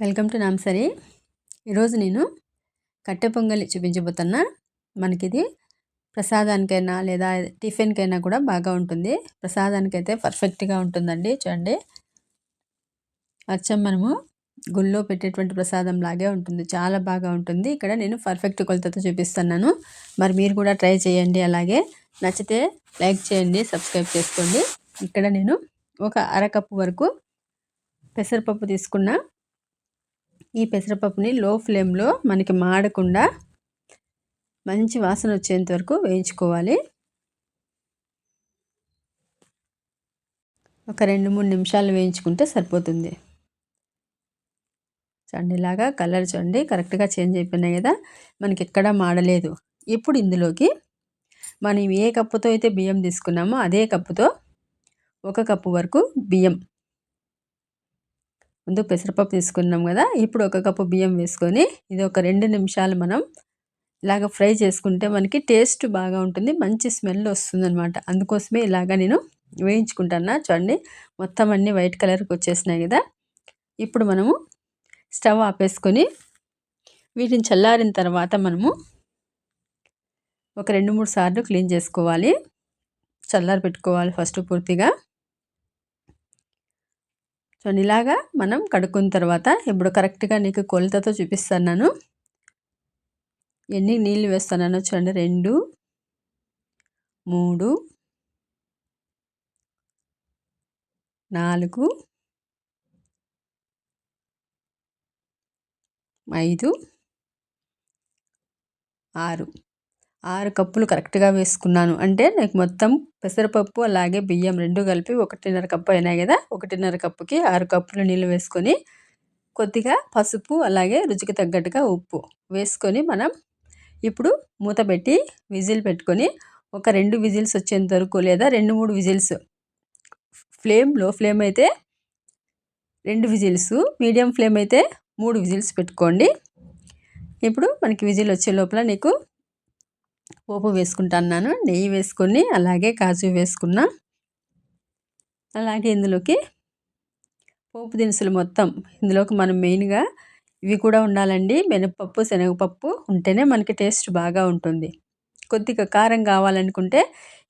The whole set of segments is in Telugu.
Welcome to నామ్సరీ. ఈరోజు నేను కట్టె పొంగలి చూపించబోతున్నా. మనకిది ప్రసాదానికైనా లేదా టిఫిన్కైనా కూడా బాగా ఉంటుంది. ప్రసాదానికైతే పర్ఫెక్ట్గా ఉంటుందండి. చూడండి. అచ్చం మనము గుళ్ళో పెట్టేటువంటి ప్రసాదం లాగే ఉంటుంది. చాలా బాగా ఉంటుంది. ఇక్కడ నేను పర్ఫెక్ట్ కొలతతో చూపిస్తున్నాను. మరి మీరు కూడా ట్రై చేయండి అలాగే. నచ్చితే లైక్ చేయండి సబ్స్క్రైబ్ చేసుకోండి. ఇక్కడ నేను ఒక అరకప్పు వరకు పెసరపప్పు తీసుకున్నా ఈ పెసరపప్పుని లో ఫ్లేమ్లో మనకి మాడకుండా మంచి వాసన వచ్చేంత వరకు వేయించుకోవాలి. ఒక రెండు మూడు నిమిషాలు వేయించుకుంటే సరిపోతుంది. చూడండి ఇలాగా కలర్ చూడండి కరెక్ట్గా చేంజ్ అయిపోయినాయి కదా మనకి ఎక్కడా మాడలేదు. ఇప్పుడు ఇందులోకి మనం ఏ కప్పుతో అయితే బియ్యం తీసుకున్నామో అదే కప్పుతో ఒక కప్పు వరకు బియ్యం ముందు పెసరపప్పు తీసుకున్నాం కదా ఇప్పుడు ఒక కప్పు బియ్యం వేసుకొని ఇది ఒక రెండు నిమిషాలు మనం ఇలాగ ఫ్రై చేసుకుంటే మనకి టేస్ట్ బాగా ఉంటుంది మంచి స్మెల్ వస్తుంది అనమాట అందుకోసమే ఇలాగ నేను వేయించుకుంటాను చూడండి మొత్తం అన్నీ వైట్ కలర్కి వచ్చేసినాయి కదా. ఇప్పుడు మనము స్టవ్ ఆపేసుకొని వీటిని చల్లారిన తర్వాత మనము ఒక రెండు మూడు సార్లు క్లీన్ చేసుకోవాలి. చల్లారి పెట్టుకోవాలి ఫస్ట్ పూర్తిగా. సో ఇలాగా మనం కడుక్కున్న తర్వాత ఇప్పుడు కరెక్ట్గా నీకు కొలతతో చూపిస్తున్నాను. ఎన్ని నీళ్ళు వేస్తున్నాను చూడండి. రెండు మూడు నాలుగు ఐదు ఆరు. ఆరు కప్పులు కరెక్ట్గా వేసుకున్నాను. అంటే నాకు మొత్తం పెసరపప్పు అలాగే బియ్యం రెండు కలిపి ఒకటిన్నర కప్పు అయినాయి కదా! ఒకటిన్నర కప్పుకి ఆరు కప్పులు నీళ్ళు వేసుకొని కొద్దిగా పసుపు అలాగే రుచికి తగ్గట్టుగా ఉప్పు వేసుకొని మనం ఇప్పుడు మూత పెట్టి విజిల్ పెట్టుకొని ఒక రెండు విజిల్స్ వచ్చేంత వరకు లేదా రెండు మూడు విజిల్స్ ఫ్లేమ్లో ఫ్లేమ్ అయితే రెండు విజిల్స్ మీడియం ఫ్లేమ్ అయితే మూడు విజిల్స్ పెట్టుకోండి. ఇప్పుడు మనకి విజిల్ వచ్చే లోపల నీకు పోపు వేసుకుంటున్నాను నెయ్యి వేసుకొని అలాగే కాజు వేసుకున్నా. అలాగే ఇందులోకి పోపు దినుసులు మొత్తం. ఇందులోకి మనం మెయిన్గా ఇవి కూడా ఉండాలండి. మినపప్పు శనగపప్పు ఉంటేనే మనకి టేస్ట్ బాగా ఉంటుంది. కొద్దిగా కారం కావాలనుకుంటే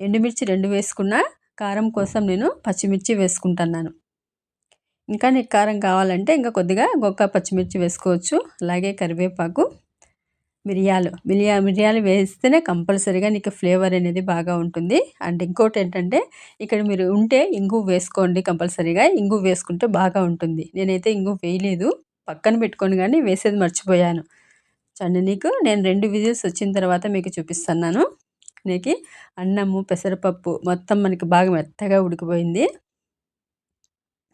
ఎండుమిర్చి రెండు వేసుకున్న కారం కోసం నేను పచ్చిమిర్చి వేసుకుంటున్నాను. ఇంకా నీకు కారం కావాలంటే ఇంకా కొద్దిగా గొక్క పచ్చిమిర్చి వేసుకోవచ్చు. అలాగే కరివేపాకు. మిరియాలు. మిరియా మిరియాలు వేస్తేనే కంపల్సరీగా నీకు ఫ్లేవర్ అనేది బాగా ఉంటుంది. అండ్ ఇంకోటి ఏంటంటే ఇక్కడ మీరు ఉంటే ఇంగు వేసుకోండి కంపల్సరీగా. ఇంగు వేసుకుంటే బాగా ఉంటుంది. నేనైతే ఇంగు వేయలేదు. పక్కన పెట్టుకొని కానీ వేసేది మర్చిపోయాను. చండి నీకు నేను రెండు విజిల్స్ వచ్చిన తర్వాత మీకు చూపిస్తున్నాను. నీకు అన్నము పెసరపప్పు మొత్తం మనకి బాగా మెత్తగా ఉడికిపోయింది.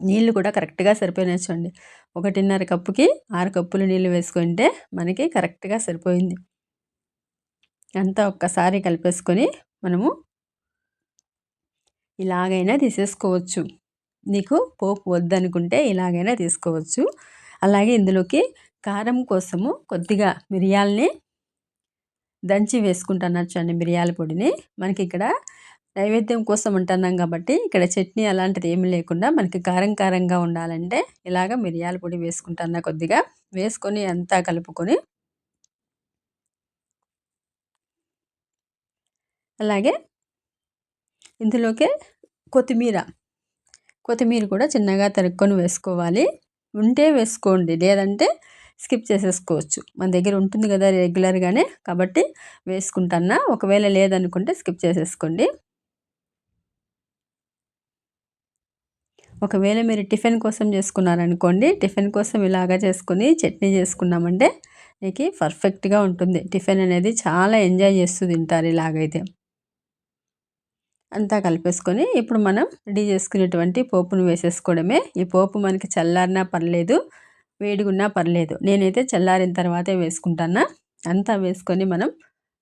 నీళ్ళు కూడా కరెక్ట్గా సరిపోయినాయి చూడండి. ఒకటిన్నర కప్పుకి ఆరు కప్పులు నీళ్ళు వేసుకుంటే మనకి కరెక్ట్గా సరిపోయింది. అంతా ఒక్కసారి కలిపేసుకొని మనము ఇలాగైనా తీసేసుకోవచ్చు. నీకు పోపు వద్దనుకుంటే ఇలాగైనా తీసుకోవచ్చు. అలాగే ఇందులోకి కారం కోసము కొద్దిగా మిరియాలని దంచి వేసుకుంటున్నారు చూడండి మిరియాల పొడిని. మనకి ఇక్కడ నైవేద్యం కోసం ఉంటున్నాం కాబట్టి ఇక్కడ చట్నీ అలాంటిది ఏమి లేకుండా మనకి కారం కారంగా ఉండాలంటే ఇలాగ మిరియాల పొడి వేసుకుంటున్నా కొద్దిగా. వేసుకొని అంతా కలుపుకొని అలాగే ఇందులోకే కొత్తిమీర. కొత్తిమీర కూడా చిన్నగా తరుక్కొని వేసుకోవాలి. ఉంటే వేసుకోండి లేదంటే స్కిప్ చేసేసుకోవచ్చు. మన దగ్గర ఉంటుంది కదా రెగ్యులర్గానే కాబట్టి వేసుకుంటాన్నా. ఒకవేళ లేదనుకుంటే స్కిప్ చేసేసుకోండి. ఒకవేళ మీరు టిఫిన్ కోసం చేసుకున్నారనుకోండి టిఫిన్ కోసం ఇలాగా చేసుకుని చట్నీ చేసుకున్నామంటే మీకు పర్ఫెక్ట్గా ఉంటుంది. టిఫిన్ అనేది చాలా ఎంజాయ్ చేస్తూ తింటారు ఇలాగైతే. అంతా కలిపేసుకొని ఇప్పుడు మనం రెడీ చేసుకునేటువంటి పోపును వేసేసుకోవడమే. ఈ పోపు మనకి చల్లారినా పర్లేదు వేడిగున్నా పర్లేదు. నేనైతే చల్లారిన తర్వాతే వేసుకుంటానా అంతా వేసుకొని మనం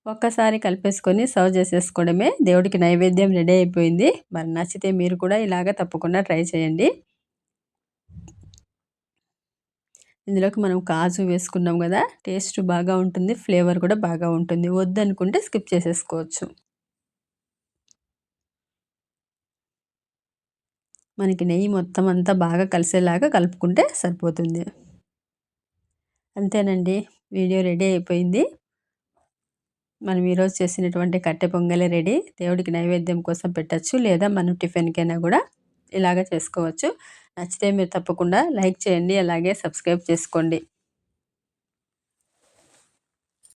ఒక్కసారి కలిపేసుకొని సర్వ్ చేసేసుకోవడమే. దేవుడికి నైవేద్యం రెడీ అయిపోయింది. మరి నచ్చితే మీరు కూడా ఇలాగ తప్పకుండా ట్రై చేయండి. ఇందులోకి మనం కాజు వేసుకున్నాం కదా టేస్ట్ బాగా ఉంటుంది ఫ్లేవర్ కూడా బాగా ఉంటుంది. వద్దనుకుంటే స్కిప్ చేసేసుకోవచ్చు. మనకి నెయ్యి మొత్తం అంతా బాగా కలిసేలాగా కలుపుకుంటే సరిపోతుంది. అంతేనండి. వీడియో రెడీ అయిపోయింది. మనం ఈరోజు చేసినటువంటి కట్టె పొంగలే రెడీ. దేవుడికి నైవేద్యం కోసం పెట్టచ్చు లేదా మనం టిఫిన్కైనా కూడా ఇలాగ చేసుకోవచ్చు. నచ్చితే మీరు తప్పకుండా లైక్ చేయండి అలాగే సబ్స్క్రైబ్ చేసుకోండి.